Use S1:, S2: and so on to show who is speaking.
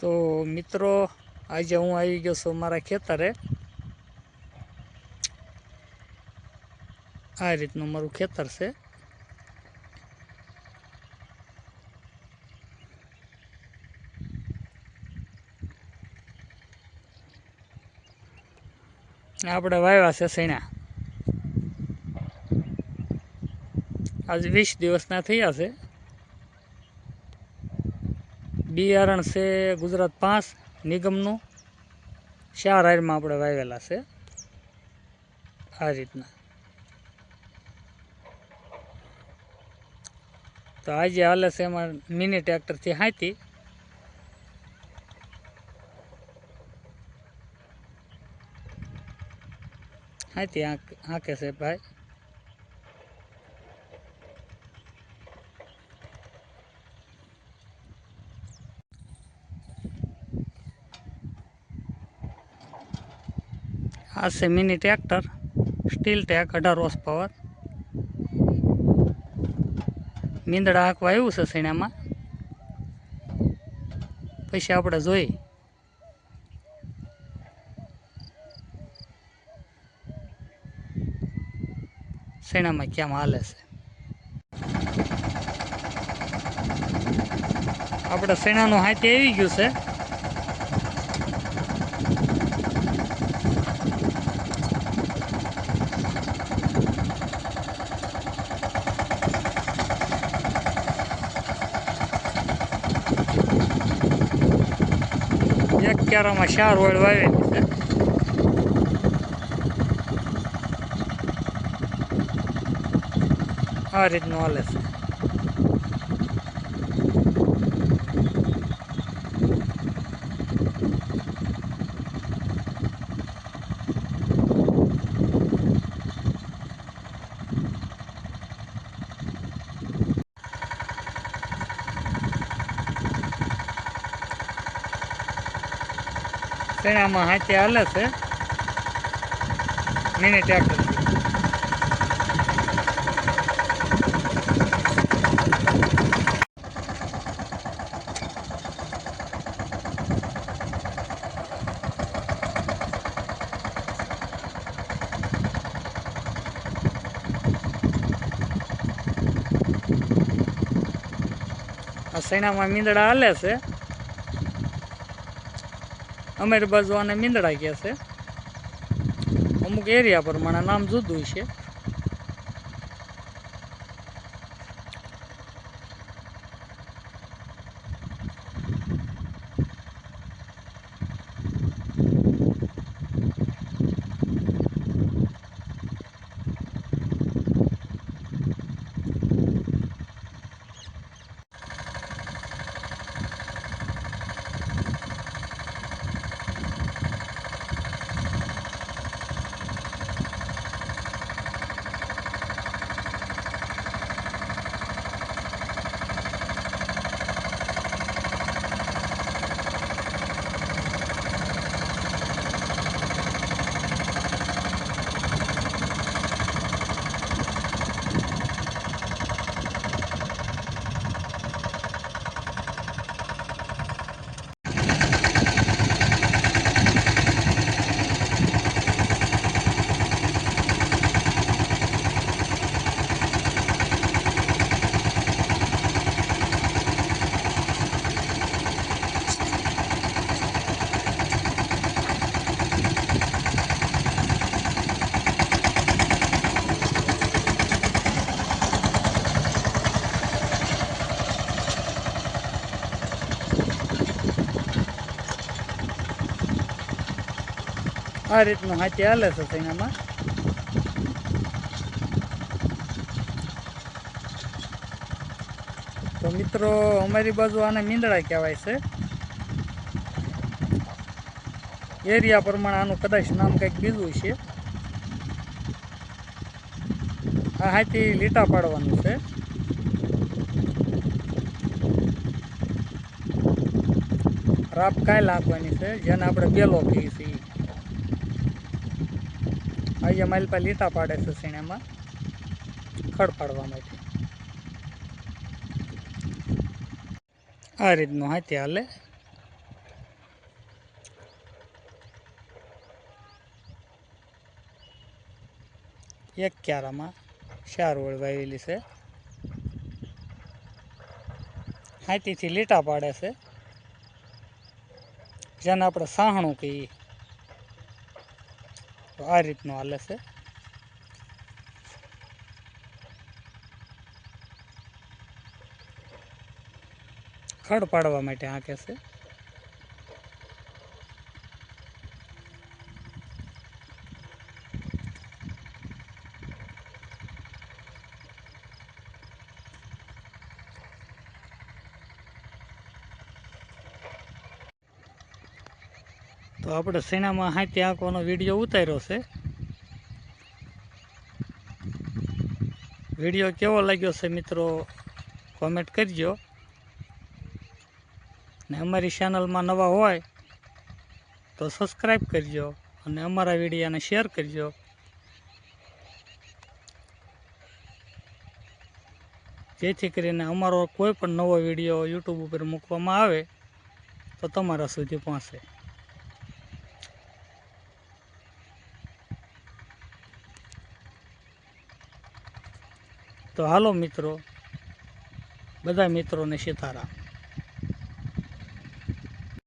S1: તો મિત્રો, આજે હું આવી ગયો છું મારા ખેતરે. આ રીતનું મારું ખેતર છે. આપણે વાવ્યા છે સૈણા આજ વીસ દિવસના થયા છે. બિયારણ છે ગુજરાત પાંચ, નિગમનું. ચાર હારમાં આપણે વાવેલા છે. આ રીતના. તો આજે હાલે છે એમાં મિની ટ્રેક્ટરથી હાંતી હાંતી હાંકે છે ભાઈ. આ છે મિની ટ્રેક્ટર સ્ટીલ ટેક અઢાર વોસ પાવર મીંદડા હાંકવા આવ્યું છે સીણામાં. પછી આપણે જોઈ. સીણામાં કેમ હાલે છે. આપણે સીણાનું હાથી આવી ગયું છે. એક ક્યારામાં ચાર ઓળ વાવેલી છે. આ રીતનું હાલે છે. તેનામાં હાચે હાલે છે. મિની ટ્રેક્ટર આ સૈનામાં મીંદડા હાલે છે. અમારી બાજુ આને મીંદડા કહે છે. અમુક એરિયા પ્રમાણે નામ જુદું છે. આ રીતનું હાથી હાલે છે તેનામાં તો મિત્રો, અમારી બાજુ આને મીંદડા કહેવાય છે. એરિયા પ્રમાણે આનું કદાચ નામ કંઈક બીજું છે. આ હાથી લીટા પાડવાનું છે. રાપ કાંઈ લાગવાની છે, જેને આપણે બેલો કહીએ છીએ. અહીંયા મારી પાસે લીટા પાડે છે સીણેમાં, ખડ પાડવા માટે. આ રીતનું હાથી હાલે. એક ક્યારામાં ચાર ઓળ વાવેલી છે. હાથીથી લીટા પાડે છે. જેને આપણે સાહણું કહીએ. તો આ રીતનું હાલે છે. ખડ પાડવા માટે આ છે. તો આપણે સિનેમા હાથી આંકવાનો વીડિયો ઉતાર્યો છે. વીડિયો કેવો લાગ્યો છે મિત્રો? કોમેન્ટ કરજો. ને અમારી ચેનલમાં નવા હોય, તો સબસ્ક્રાઈબ કરજો અને અમારા વિડીયાને શેર કરજો. જેથી કરીને અમારો કોઈ પણ નવો વીડિયો યુટ્યુબ ઉપર મૂકવામાં આવે, તો તમારા સુધી પહોંચે. તો હાલો મિત્રો બધા મિત્રોને સીતારામ